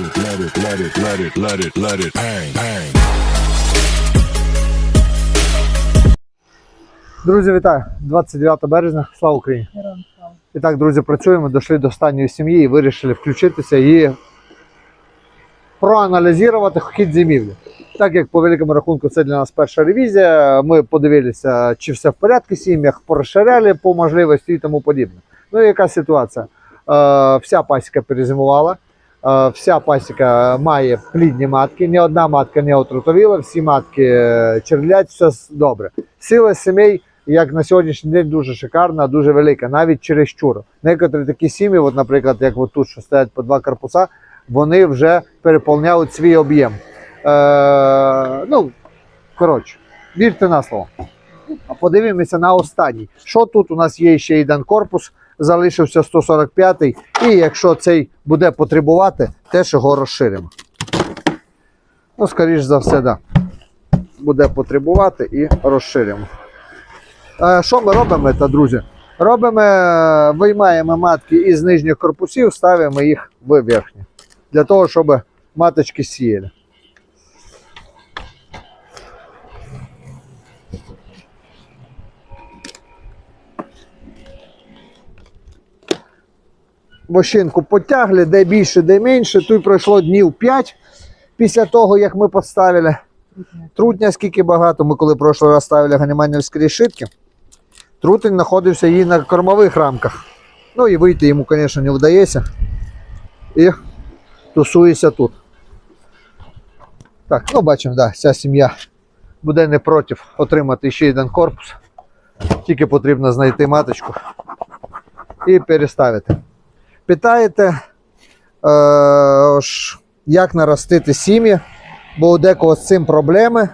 it, let it, let it, let it, let it, let it bang, bang. Друзі, вітаю! 29 березня, слава Україні! І так, друзі, працюємо, дійшли до останньої сім'ї і вирішили включитися і проаналізувати хід зимівлі. Так як по великому рахунку це для нас перша ревізія, ми подивилися, чи все в порядку в сім'ях, порозширяли по можливості і тому подібне. Ну і яка ситуація? Е, вся пасіка перезимувала, вся пасіка має плідні матки, ні одна матка не отрутовіла, всі матки е, черлять, все добре. Сила сімей, як на сьогоднішній день, дуже шикарна, дуже велика, навіть чересчур. Некоторі такі сім'ї, от, наприклад, як от тут, що стоять по два корпуса, вони вже переповняють свій об'єм. Е, ну, коротше, вірте на слово. А подивимося на останній. Що тут у нас є ще один корпус, залишився 145-й, і якщо цей буде потребувати, теж його розширимо. Ну, скоріш за все, да. Буде потребувати і розширимо. Е, що ми робимо, та, друзі? Робимо, е, виймаємо матки із нижніх корпусів, ставимо їх в верхні. Для того, щоб маточки сіяли. Вощинку потягли, де більше, де менше. Тут пройшло днів 5 після того, як ми поставили. Трутня скільки багато. Ми коли прошлий раз ставили ганіманівські решітки, трутень знаходився і на кормових рамках. Ну і вийти йому, звісно, не вдається. І тусується тут. Так, ну бачимо, да, ця сім'я буде не проти отримати ще один корпус. Тільки потрібно знайти маточку і переставити. Питаєте, е, як наростити сім'ї, бо у декого з цим проблеми,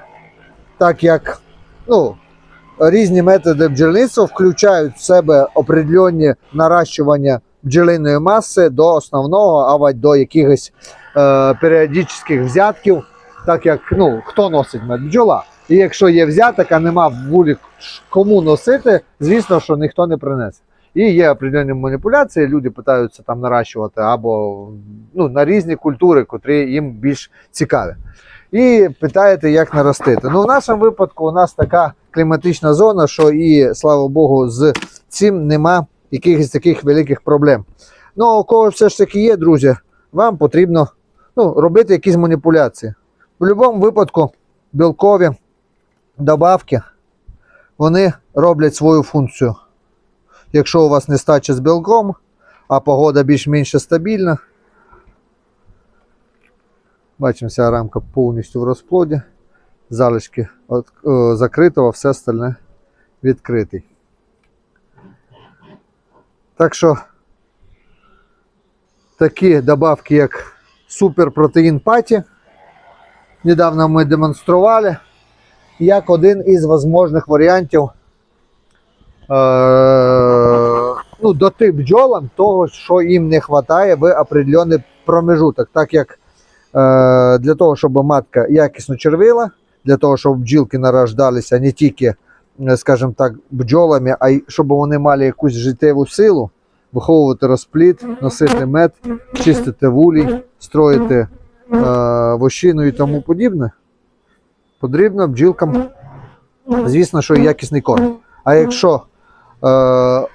так як ну, різні методи бджільництва включають в себе определенні наращування бджолиної маси до основного, або до якихось е, періодичних взятків, так як ну, хто носить мед? Бджола. І якщо є взяток, а нема в вулі кому носити, звісно, що ніхто не принесе. І є определенні маніпуляції, люди питаються там наращувати або ну, на різні культури, котрі їм більш цікаві. І питаєте, як наростити. Ну, в нашому випадку у нас така кліматична зона, що і слава Богу, з цим нема якихось таких великих проблем. Ну, у кого все ж таки є, друзі, вам потрібно ну, робити якісь маніпуляції. В будь-якому випадку білкові добавки вони роблять свою функцію. Якщо у вас нестача з білком, а погода більш-менш стабільна, бачимо, ця рамка повністю в розплоді, залишки е, закритого, все остальне відкритий. Так що такі добавки, як суперпротеїн паті, недавно ми демонстрували, як один із можливих варіантів е, ну, доти бджолам того, що їм не вистачає в определенний промежуток. Так як е, для того, щоб матка якісно червила, для того, щоб бджілки нарождалися не тільки, е, скажімо так, бджолами, а й щоб вони мали якусь життєву силу, виховувати розплід, носити мед, чистити вулій, строїти е, вощину і тому подібне. Потрібно бджілкам, звісно, що і якісний корм. А якщо е,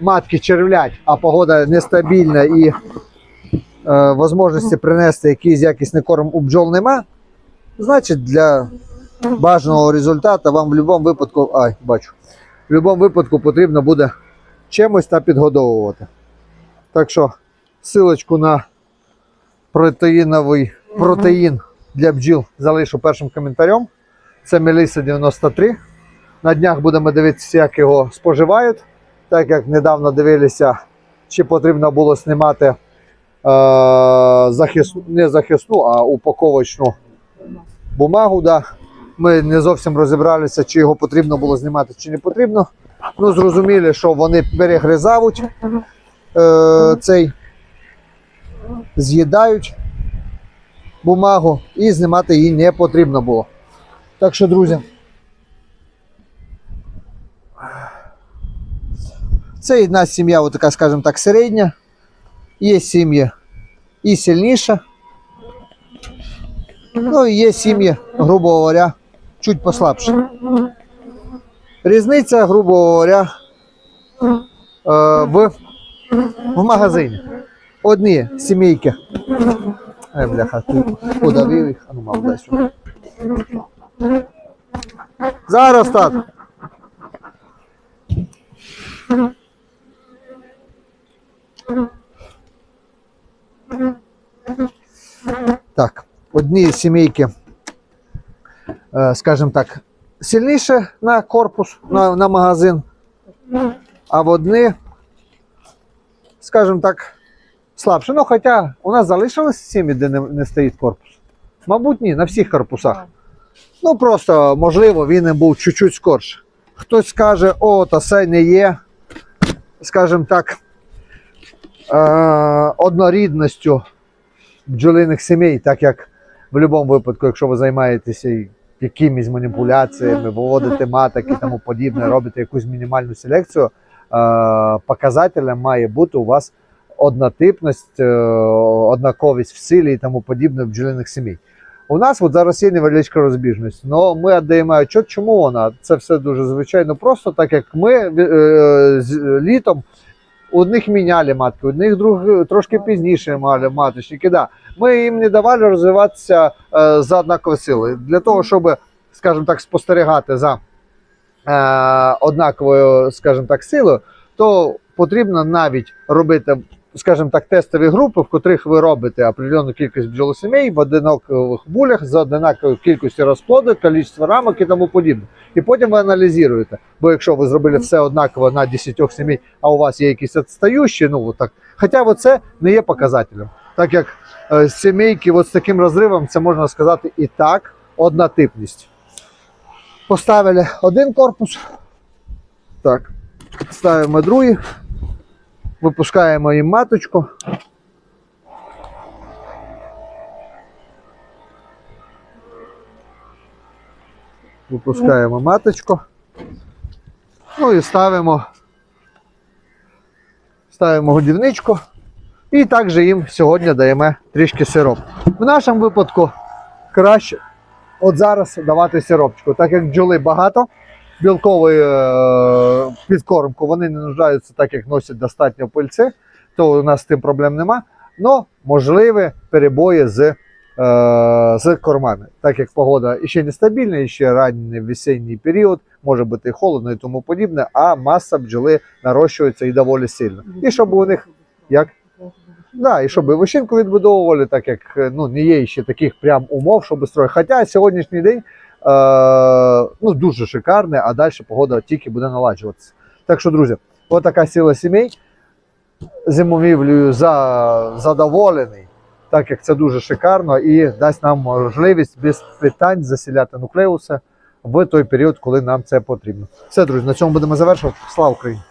матки червлять, а погода нестабільна і е, можливості принести якийсь якісний корм у бджол нема, значить для бажаного результату вам в будь-якому випадку, ай, бачу, в будь-якому випадку потрібно буде чимось та підгодовувати. Так що силочку на протеїновий протеїн для бджіл залишу першим коментарем. Це Меліса 93. На днях будемо дивитися, як його споживають. Так як недавно дивилися, чи потрібно було знімати е, захисну, не захисну, а упаковочну бумагу. Да. Ми не зовсім розібралися, чи його потрібно було знімати, чи не потрібно. Ну, зрозуміли, що вони перегризають е, цей, з'їдають бумагу і знімати її не потрібно було. Так що, друзі, це одна сім'я, от така, скажімо так, середня. Є сім'ї і сильніша, Ну і є сім'ї, грубо говоря, чуть послабше. Різниця, грубо говоря, е, в, в магазині. Одні сімейки. Ай, бляха, ти подавив їх, а ну мав дай. Зараз так. Так, одні сімейки, е, скажімо так, сильніше на корпус, на, на магазин, а в одні, скажімо так, слабше. Ну, хоча у нас залишилися сім'ї, де не, не стоїть корпус. Мабуть, ні, на всіх корпусах. Ну, просто, можливо, він був чуть-чуть скорше. Хтось скаже, о, та це не є, скажімо так, однорідністю бджолиних сімей, так як в будь-якому випадку, якщо ви займаєтеся якимись маніпуляціями, виводите маток і тому подібне, робите якусь мінімальну селекцію, е, показателем має бути у вас однотипність, е, однаковість в силі і тому подібне в бджолиних сімей. У нас от зараз є невеличка розбіжність, але ми віддаємо чому вона. Це все дуже звичайно просто, так як ми е, з, літом одних міняли матки, у одних друг, трошки пізніше мали маточники. Да. Ми їм не давали розвиватися е, за однакові сили. Для того, щоб, скажімо так, спостерігати за е, однаковою, скажімо так, силою, то потрібно навіть робити, скажімо так, тестові групи, в котрих ви робите определену кількість бджолосімей в одинакових булях з однаковою кількістю розплоду, кількість рамок і тому подібне. І потім ви аналізуєте. Бо якщо ви зробили все однаково на 10 сімей, а у вас є якісь відстаючі, ну так. Хоча це не є показателем. Так як е, сімейки от з таким розривом, це можна сказати і так, однотипність. Поставили один корпус. Так. Ставимо другий. Випускаємо їм маточку. Випускаємо маточку. Ну і ставимо, ставимо годівничку. І також їм сьогодні даємо трішки сироп. В нашому випадку краще от зараз давати сиропчику, так як бджоли багато, білкової е, підкормку вони не нуждаються, так як носять достатньо пильці, то у нас з тим проблем нема. Но можливі перебої з, е, з кормами, так як погода ще нестабільна, ще ранній весенній період, може бути і холодно і тому подібне, а маса бджоли нарощується і доволі сильно. І щоб у них як? Да, і щоб і вищинку відбудовували, так як е, ну, не є ще таких прям умов, щоб строїти. Хоча сьогоднішній день ну, дуже шикарний, а далі погода тільки буде наладжуватися. Так що, друзі, отака сила сімей. Зимовівлею за, задоволений, так як це дуже шикарно і дасть нам можливість без питань засіляти нуклеуси в той період, коли нам це потрібно. Все, друзі, на цьому будемо завершувати. Слава Україні!